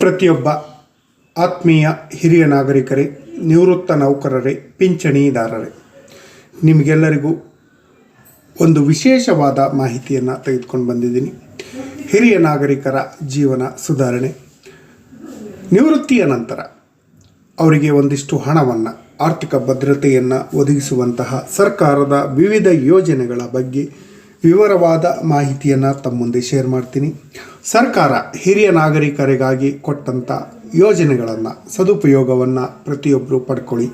ಪ್ರತಿಯೊಬ್ಬ ಆತ್ಮೀಯ ಹಿರಿಯ ನಾಗರಿಕರೇ, ನಿವೃತ್ತ ನೌಕರರೇ, ಪಿಂಚಣಿದಾರರೇ, ನಿಮಗೆಲ್ಲರಿಗೂ ಒಂದು ವಿಶೇಷವಾದ ಮಾಹಿತಿಯನ್ನು ತೆಗೆದುಕೊಂಡು ಬಂದಿದ್ದೀನಿ. ಹಿರಿಯ ನಾಗರಿಕರ ಜೀವನ ಸುಧಾರಣೆ, ನಿವೃತ್ತಿಯ ನಂತರ ಅವರಿಗೆ ಒಂದಿಷ್ಟು ಹಣವನ್ನು, ಆರ್ಥಿಕ ಭದ್ರತೆಯನ್ನು ಒದಗಿಸುವಂತಹ ಸರ್ಕಾರದ ವಿವಿಧ ಯೋಜನೆಗಳ ಬಗ್ಗೆ ವಿವರವಾದ ಮಾಹಿತಿಯನ್ನು ತಮ್ಮ ಮುಂದೆ ಶೇರ್ ಮಾಡ್ತೀನಿ. ಸರ್ಕಾರ ಹಿರಿಯ ನಾಗರಿಕರಿಗಾಗಿ ಕೊಟ್ಟಂಥ ಯೋಜನೆಗಳನ್ನು ಸದುಪಯೋಗವನ್ನು ಪ್ರತಿಯೊಬ್ಬರು ಪಡ್ಕೊಳ್ಳಿ.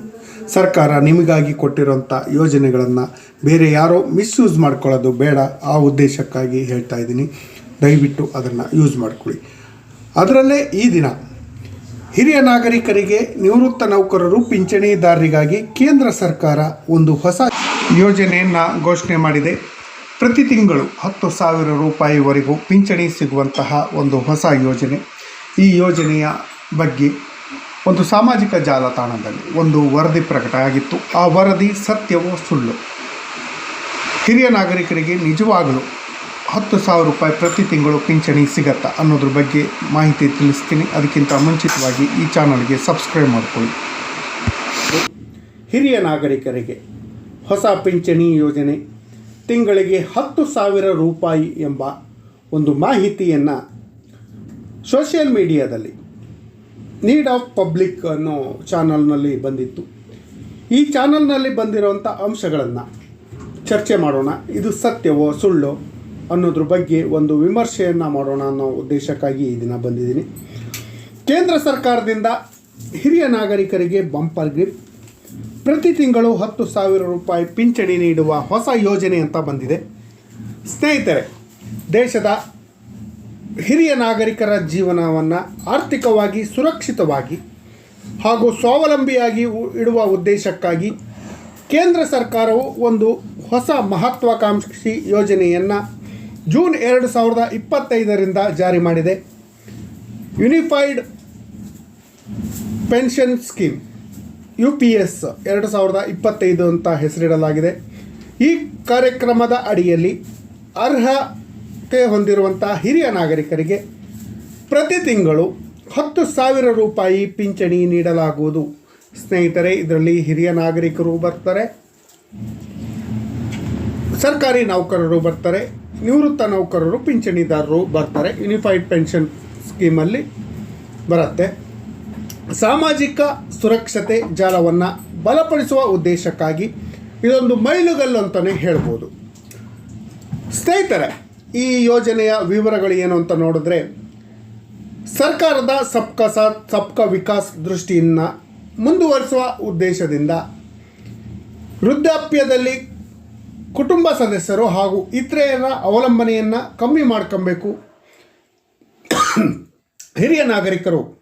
ಸರ್ಕಾರ ನಿಮಗಾಗಿ ಕೊಟ್ಟಿರೋಂಥ ಯೋಜನೆಗಳನ್ನು ಬೇರೆ ಯಾರೋ ಮಿಸ್ಯೂಸ್ ಮಾಡ್ಕೊಳ್ಳೋದು ಬೇಡ ಆ ಉದ್ದೇಶಕ್ಕಾಗಿ ಹೇಳ್ತಾ ಇದ್ದೀನಿ. ದಯವಿಟ್ಟು ಅದನ್ನು ಯೂಸ್ ಮಾಡ್ಕೊಳ್ಳಿ. ಅದರಲ್ಲೇ ಈ ದಿನ ಹಿರಿಯ ನಾಗರಿಕರಿಗೆ ನಿವೃತ್ತ ನೌಕರರು ಪಿಂಚಣಿದಾರರಿಗಾಗಿ ಕೇಂದ್ರ ಸರ್ಕಾರ ಒಂದು ಹೊಸ ಯೋಜನೆಯನ್ನು ಘೋಷಣೆ ಮಾಡಿದೆ. ಪ್ರತಿ ತಿಂಗಳು ಹತ್ತು ಸಾವಿರ ರೂಪಾಯಿವರೆಗೂ ಪಿಂಚಣಿ ಸಿಗುವಂತಹ ಒಂದು ಹೊಸ ಯೋಜನೆ. ಈ ಯೋಜನೆಯ ಬಗ್ಗೆ ಒಂದು ಸಾಮಾಜಿಕ ಜಾಲತಾಣದಲ್ಲಿ ಒಂದು ವರದಿ ಪ್ರಕಟ ಆಗಿತ್ತು. ಆ ವರದಿ ಸತ್ಯವೋ ಸುಳ್ಳು? ಹಿರಿಯ ನಾಗರಿಕರಿಗೆ ನಿಜವಾಗಲೂ ಹತ್ತು ಸಾವಿರ ರೂಪಾಯಿ ಪ್ರತಿ ತಿಂಗಳು ಪಿಂಚಣಿ ಸಿಗತ್ತಾ ಅನ್ನೋದ್ರ ಬಗ್ಗೆ ಮಾಹಿತಿ ತಿಳಿಸ್ತೀನಿ. ಅದಕ್ಕಿಂತ ಮುಂಚಿತವಾಗಿ ಈ ಚಾನಲ್ಗೆ ಸಬ್ಸ್ಕ್ರೈಬ್ ಮಾಡಿಕೊಳ್ಳಿ. ಹಿರಿಯ ನಾಗರಿಕರಿಗೆ ಹೊಸ ಪಿಂಚಣಿ ಯೋಜನೆ ತಿಂಗಳಿಗೆ ಹತ್ತು ಸಾವಿರ ರೂಪಾಯಿ ಎಂಬ ಒಂದು ಮಾಹಿತಿಯನ್ನು ಸೋಷಿಯಲ್ ಮೀಡಿಯಾದಲ್ಲಿ ನೀಡ್ ಆಫ್ ಪಬ್ಲಿಕ್ ಅನ್ನೋ ಚಾನಲ್ನಲ್ಲಿ ಬಂದಿತ್ತು. ಈ ಚಾನಲ್ನಲ್ಲಿ ಬಂದಿರುವಂಥ ಅಂಶಗಳನ್ನು ಚರ್ಚೆ ಮಾಡೋಣ. ಇದು ಸತ್ಯವೋ ಸುಳ್ಳು ಅನ್ನೋದ್ರ ಬಗ್ಗೆ ಒಂದು ವಿಮರ್ಶೆಯನ್ನು ಮಾಡೋಣ ಅನ್ನೋ ಉದ್ದೇಶಕ್ಕಾಗಿ ಈ ದಿನ ಬಂದಿದ್ದೀನಿ. ಕೇಂದ್ರ ಸರ್ಕಾರದಿಂದ ಹಿರಿಯ ನಾಗರಿಕರಿಗೆ ಬಂಪರ್ ಗ್ರಿಪ್ ಪ್ರತಿ ತಿಂಗಳು ಹತ್ತು ಸಾವಿರ ರೂಪಾಯಿ ಪಿಂಚಣಿ ನೀಡುವ ಹೊಸ ಯೋಜನೆ ಅಂತ ಬಂದಿದೆ. ಸ್ನೇಹಿತರೆ, ದೇಶದ ಹಿರಿಯ ನಾಗರಿಕರ ಜೀವನವನ್ನು ಆರ್ಥಿಕವಾಗಿ ಸುರಕ್ಷಿತವಾಗಿ ಹಾಗೂ ಸ್ವಾವಲಂಬಿಯಾಗಿ ಇಡುವ ಉದ್ದೇಶಕ್ಕಾಗಿ ಕೇಂದ್ರ ಸರ್ಕಾರವು ಒಂದು ಹೊಸ ಮಹತ್ವಾಕಾಂಕ್ಷಿ ಯೋಜನೆಯನ್ನು ಜೂನ್ ಎರಡು ಸಾವಿರದ ಇಪ್ಪತ್ತೈದರಿಂದ ಜಾರಿ ಮಾಡಿದೆ. Unified pension scheme U P S ಎರಡು ಸಾವಿರದ ಇಪ್ಪತ್ತೈದು ಅಂತ ಹೆಸರಿಡಲಾಗಿದೆ. ಈ ಕಾರ್ಯಕ್ರಮದ ಅಡಿಯಲ್ಲಿ ಅರ್ಹತೆ ಹೊಂದಿರುವಂಥ ಹಿರಿಯ ನಾಗರಿಕರಿಗೆ ಪ್ರತಿ ತಿಂಗಳು ಹತ್ತು ಸಾವಿರ ರೂಪಾಯಿ ಪಿಂಚಣಿ ನೀಡಲಾಗುವುದು. ಸ್ನೇಹಿತರೆ, ಇದರಲ್ಲಿ ಹಿರಿಯ ನಾಗರಿಕರು ಬರ್ತಾರೆ, ಸರ್ಕಾರಿ ನೌಕರರು ಬರ್ತಾರೆ, ನಿವೃತ್ತ ನೌಕರರು, ಪಿಂಚಣಿದಾರರು ಬರ್ತಾರೆ. ಯುನಿಫೈಡ್ ಪೆನ್ಷನ್ ಸ್ಕೀಮಲ್ಲಿ ಬರುತ್ತೆ. ಸಾಮಾಜಿಕ ಸುರಕ್ಷತೆ ಜಾಲವನ್ನು ಬಲಪಡಿಸುವ ಉದ್ದೇಶಕ್ಕಾಗಿ ಇದೊಂದು ಮೈಲುಗಲ್ಲು ಅಂತಲೇ ಹೇಳ್ಬೋದು. ಸ್ನೇಹಿತರೆ, ಈ ಯೋಜನೆಯ ವಿವರಗಳು ಏನು ಅಂತ ನೋಡಿದ್ರೆ, ಸರ್ಕಾರದ ಸಬ್ಕ ಸಾಥ್, ಸಬ್ಕಾ ವಿಕಾಸ್ ದೃಷ್ಟಿಯನ್ನು ಮುಂದುವರಿಸುವ ಉದ್ದೇಶದಿಂದ ವೃದ್ಧಾಪ್ಯದಲ್ಲಿ ಕುಟುಂಬ ಸದಸ್ಯರು ಹಾಗೂ ಇತರೆಯರ ಅವಲಂಬನೆಯನ್ನು ಕಮ್ಮಿ ಮಾಡ್ಕೊಬೇಕು. ಹಿರಿಯ ನಾಗರಿಕರು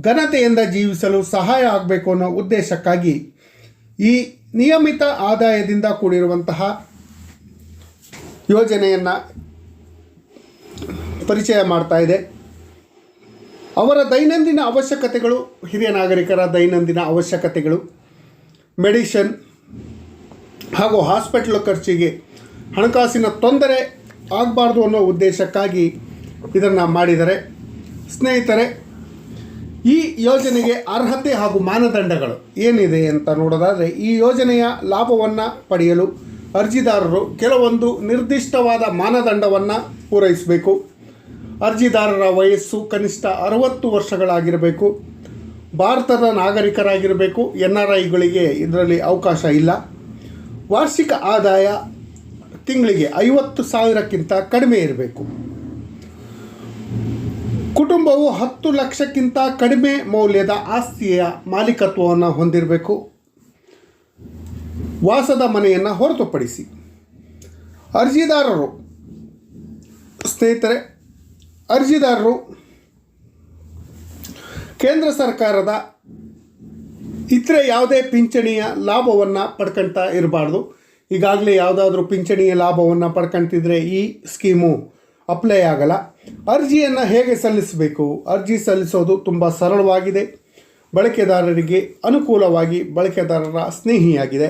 ಘನತೆಯಿಂದ ಜೀವಿಸಲು ಸಹಾಯ ಆಗಬೇಕು ಅನ್ನೋ ಉದ್ದೇಶಕ್ಕಾಗಿ ಈ ನಿಯಮಿತ ಆದಾಯದಿಂದ ಕೂಡಿರುವಂತಹ ಯೋಜನೆಯನ್ನು ಪರಿಚಯ ಮಾಡ್ತಾ ಇದೆ. ಅವರ ದೈನಂದಿನ ಅವಶ್ಯಕತೆಗಳು, ಹಿರಿಯ ನಾಗರಿಕರ ದೈನಂದಿನ ಅವಶ್ಯಕತೆಗಳು, ಮೆಡಿಷನ್ ಹಾಗೂ ಹಾಸ್ಪಿಟ್ಲ್ ಖರ್ಚಿಗೆ ಹಣಕಾಸಿನ ತೊಂದರೆ ಆಗಬಾರ್ದು ಅನ್ನೋ ಉದ್ದೇಶಕ್ಕಾಗಿ ಇದನ್ನು ಮಾಡಿದರೆ ಸ್ನೇಹಿತರೆ ಈ ಯೋಜನೆಗೆ ಅರ್ಹತೆ ಹಾಗೂ ಮಾನದಂಡಗಳು ಏನಿದೆ ಅಂತ ನೋಡೋದಾದರೆ, ಈ ಯೋಜನೆಯ ಲಾಭವನ್ನು ಪಡೆಯಲು ಅರ್ಜಿದಾರರು ಕೆಲವೊಂದು ನಿರ್ದಿಷ್ಟವಾದ ಮಾನದಂಡವನ್ನು ಪೂರೈಸಬೇಕು. ಅರ್ಜಿದಾರರ ವಯಸ್ಸು ಕನಿಷ್ಠ ಅರವತ್ತು ವರ್ಷಗಳಾಗಿರಬೇಕು. ಭಾರತದ ನಾಗರಿಕರಾಗಿರಬೇಕು. ಎನ್ ಆರ್ ಐಗಳಿಗೆ ಇದರಲ್ಲಿ ಅವಕಾಶ ಇಲ್ಲ. ವಾರ್ಷಿಕ ಆದಾಯ ತಿಂಗಳಿಗೆ ಐವತ್ತು ಸಾವಿರಕ್ಕಿಂತ ಕಡಿಮೆ ಇರಬೇಕು. ಕುಟುಂಬವು ಹತ್ತು ಲಕ್ಷಕ್ಕಿಂತ ಕಡಿಮೆ ಮೌಲ್ಯದ ಆಸ್ತಿಯ ಮಾಲೀಕತ್ವವನ್ನು ಹೊಂದಿರಬೇಕು. ವಾಸದ ಮನೆಯನ್ನು ಹೊರತುಪಡಿಸಿ. ಅರ್ಜಿದಾರರು, ಸ್ನೇಹಿತರೆ, ಅರ್ಜಿದಾರರು, ಕೇಂದ್ರ ಸರ್ಕಾರದ ಇತರೆ ಯಾವುದೇ ಪಿಂಚಣಿಯ ಲಾಭವನ್ನು ಪಡ್ಕೊಳ್ತಾ ಇರಬಾರ್ದು. ಈಗಾಗಲೇ ಯಾವುದಾದ್ರೂ ಪಿಂಚಣಿಯ ಲಾಭವನ್ನು ಪಡ್ಕೊಳ್ತಿದ್ರೆ ಈ ಸ್ಕೀಮು ಅಪ್ಲೈ ಆಗಲ್ಲ. ಅರ್ಜಿಯನ್ನು ಹೇಗೆ ಸಲ್ಲಿಸಬೇಕು? ಅರ್ಜಿ ಸಲ್ಲಿಸೋದು ತುಂಬ ಸರಳವಾಗಿದೆ. ಬಳಕೆದಾರರಿಗೆ ಅನುಕೂಲವಾಗಿ ಬಳಕೆದಾರರ ಸ್ನೇಹಿಯಾಗಿದೆ.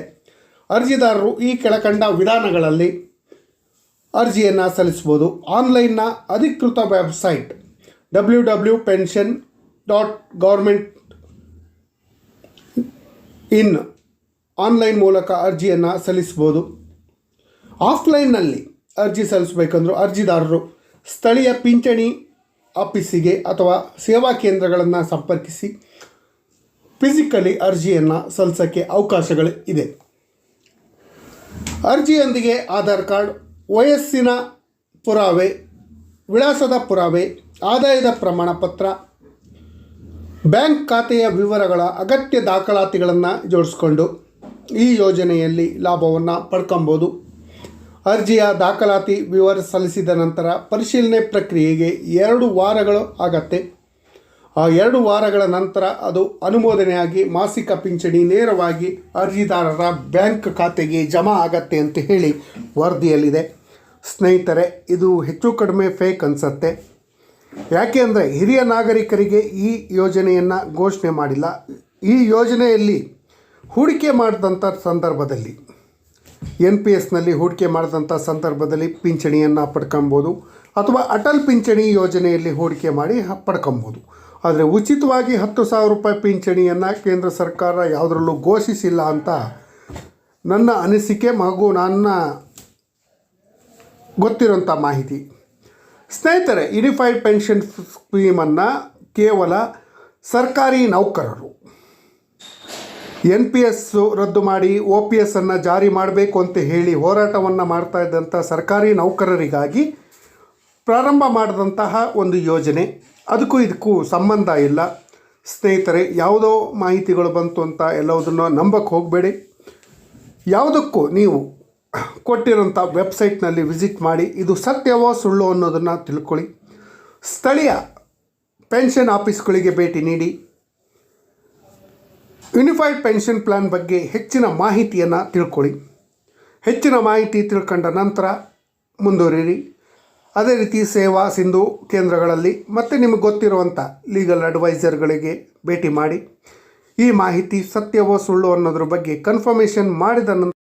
ಅರ್ಜಿದಾರರು ಈ ಕೆಳಕಂಡ ವಿಧಾನಗಳಲ್ಲಿ ಅರ್ಜಿಯನ್ನು ಸಲ್ಲಿಸ್ಬೋದು ಆನ್ಲೈನ್ನ ಅಧಿಕೃತ website W W pension dot government in online ಮೂಲಕ ಅರ್ಜಿಯನ್ನು ಸಲ್ಲಿಸ್ಬೋದು ಆಫ್ಲೈನ್ನಲ್ಲಿ ಅರ್ಜಿ ಸಲ್ಲಿಸಬೇಕಂದ್ರು ಅರ್ಜಿದಾರರು ಸ್ಥಳೀಯ ಪಿಂಚಣಿ ಆಫೀಸಿಗೆ ಅಥವಾ ಸೇವಾ ಕೇಂದ್ರಗಳನ್ನು ಸಂಪರ್ಕಿಸಿ ಫಿಸಿಕಲಿ ಅರ್ಜಿಯನ್ನು ಸಲ್ಲಿಸೋಕ್ಕೆ ಅವಕಾಶಗಳು ಇದೆ ಅರ್ಜಿಯೊಂದಿಗೆ ಆಧಾರ್ ಕಾರ್ಡ್, ವಯಸ್ಸಿನ ಪುರಾವೆ, ವಿಳಾಸದ ಪುರಾವೆ, ಆದಾಯದ ಪ್ರಮಾಣ ಪತ್ರ ಬ್ಯಾಂಕ್ ಖಾತೆಯ ವಿವರಗಳ ಅಗತ್ಯ ದಾಖಲಾತಿಗಳನ್ನು ಜೋಡಿಸ್ಕೊಂಡು ಈ ಯೋಜನೆಯಲ್ಲಿ ಲಾಭವನ್ನು ಪಡ್ಕೊಬೋದು. ಅರ್ಜಿಯ ದಾಖಲಾತಿ ವಿವರ ಸಲ್ಲಿಸಿದ ನಂತರ ಪರಿಶೀಲನೆ ಪ್ರಕ್ರಿಯೆಗೆ ಎರಡು ವಾರಗಳು ಆಗತ್ತೆ. ಆ ಎರಡು ವಾರಗಳ ನಂತರ ಅದು ಅನುಮೋದನೆಯಾಗಿ ಮಾಸಿಕ ಪಿಂಚಣಿ ನೇರವಾಗಿ ಅರ್ಜಿದಾರರ ಬ್ಯಾಂಕ್ ಖಾತೆಗೆ ಜಮಾ ಆಗತ್ತೆ ಅಂತ ಹೇಳಿ ವರದಿಯಲ್ಲಿದೆ. ಸ್ನೇಹಿತರೆ, ಇದು ಹೆಚ್ಚು ಕಡಿಮೆ ಫೇಕ್ ಅನಿಸತ್ತೆ. ಯಾಕೆ ಅಂದರೆ ಹಿರಿಯ ನಾಗರಿಕರಿಗೆ ಈ ಯೋಜನೆಯನ್ನು ಘೋಷಣೆ ಮಾಡಿಲ್ಲ. ಈ ಯೋಜನೆಯಲ್ಲಿ ಹೂಡಿಕೆ ಮಾಡಿದಂಥ ಸಂದರ್ಭದಲ್ಲಿ ಎನ್ ಪಿ ಎಸ್ನಲ್ಲಿ ಹೂಡಿಕೆ ಮಾಡಿದಂಥ ಸಂದರ್ಭದಲ್ಲಿ ಪಿಂಚಣಿಯನ್ನು ಪಡ್ಕೊಬೋದು ಅಥವಾ ಅಟಲ್ ಪಿಂಚಣಿ ಯೋಜನೆಯಲ್ಲಿ ಹೂಡಿಕೆ ಮಾಡಿ ಪಡ್ಕೊಬೋದು. ಆದರೆ ಉಚಿತವಾಗಿ ಹತ್ತು ಸಾವಿರ ರೂಪಾಯಿ ಪಿಂಚಣಿಯನ್ನು ಕೇಂದ್ರ ಸರ್ಕಾರ ಯಾವುದರಲ್ಲೂ ಘೋಷಿಸಿಲ್ಲ ಅಂತ ನನ್ನ ಅನಿಸಿಕೆ ಹಾಗೂ ನನ್ನ ಗೊತ್ತಿರೋಂಥ ಮಾಹಿತಿ. ಸ್ನೇಹಿತರೆ ಯುನಿಫೈಡ್ ಪೆನ್ಷನ್ ಸ್ಕೀಮನ್ನು ಕೇವಲ ಸರ್ಕಾರಿ ನೌಕರರು ಎನ್ ಪಿ ಎಸ್ ರದ್ದು ಮಾಡಿ ಒ ಪಿ ಎಸ್ಸನ್ನು ಜಾರಿ ಮಾಡಬೇಕು ಅಂತ ಹೇಳಿ ಹೋರಾಟವನ್ನು ಮಾಡ್ತಾ ಇದ್ದಂಥ ಸರ್ಕಾರಿ ನೌಕರರಿಗಾಗಿ ಪ್ರಾರಂಭ ಮಾಡಿದಂತಹ ಒಂದು ಯೋಜನೆ. ಅದಕ್ಕೂ ಇದಕ್ಕೂ ಸಂಬಂಧ ಇಲ್ಲ. ಸ್ನೇಹಿತರೆ, ಯಾವುದೋ ಮಾಹಿತಿಗಳು ಬಂತು ಅಂತ ಎಲ್ಲವುದನ್ನು ನಂಬಕ್ಕೆ ಹೋಗಬೇಡಿ. ಯಾವುದಕ್ಕೂ ನೀವು ಕೊಟ್ಟಿರೋಂಥ ವೆಬ್ಸೈಟ್ನಲ್ಲಿ ವಿಸಿಟ್ ಮಾಡಿ, ಇದು ಸತ್ಯವೋ ಸುಳ್ಳು ಅನ್ನೋದನ್ನು ತಿಳ್ಕೊಳ್ಳಿ. ಸ್ಥಳೀಯ ಪೆನ್ಷನ್ ಆಫೀಸ್ಗಳಿಗೆ ಭೇಟಿ ನೀಡಿ ಯುನಿಫೈಡ್ ಪೆನ್ಷನ್ ಪ್ಲ್ಯಾನ್ ಬಗ್ಗೆ ಹೆಚ್ಚಿನ ಮಾಹಿತಿಯನ್ನು ತಿಳ್ಕೊಳ್ಳಿ. ಹೆಚ್ಚಿನ ಮಾಹಿತಿ ತಿಳ್ಕೊಂಡ ನಂತರ ಮುಂದುವರಿರಿ. ಅದೇ ರೀತಿ ಸೇವಾ, ಸಿಂಧು ಕೇಂದ್ರಗಳಲ್ಲಿ ಮತ್ತು ನಿಮಗೆ ಗೊತ್ತಿರುವಂಥ ಲೀಗಲ್ ಅಡ್ವೈಸರ್ಗಳಿಗೆ ಭೇಟಿ ಮಾಡಿ. ಈ ಮಾಹಿತಿ ಸತ್ಯವೋ ಸುಳ್ಳು ಅನ್ನೋದ್ರ ಬಗ್ಗೆ ಕನ್ಫರ್ಮೇಷನ್ ಮಾಡಿದ ನಂತರ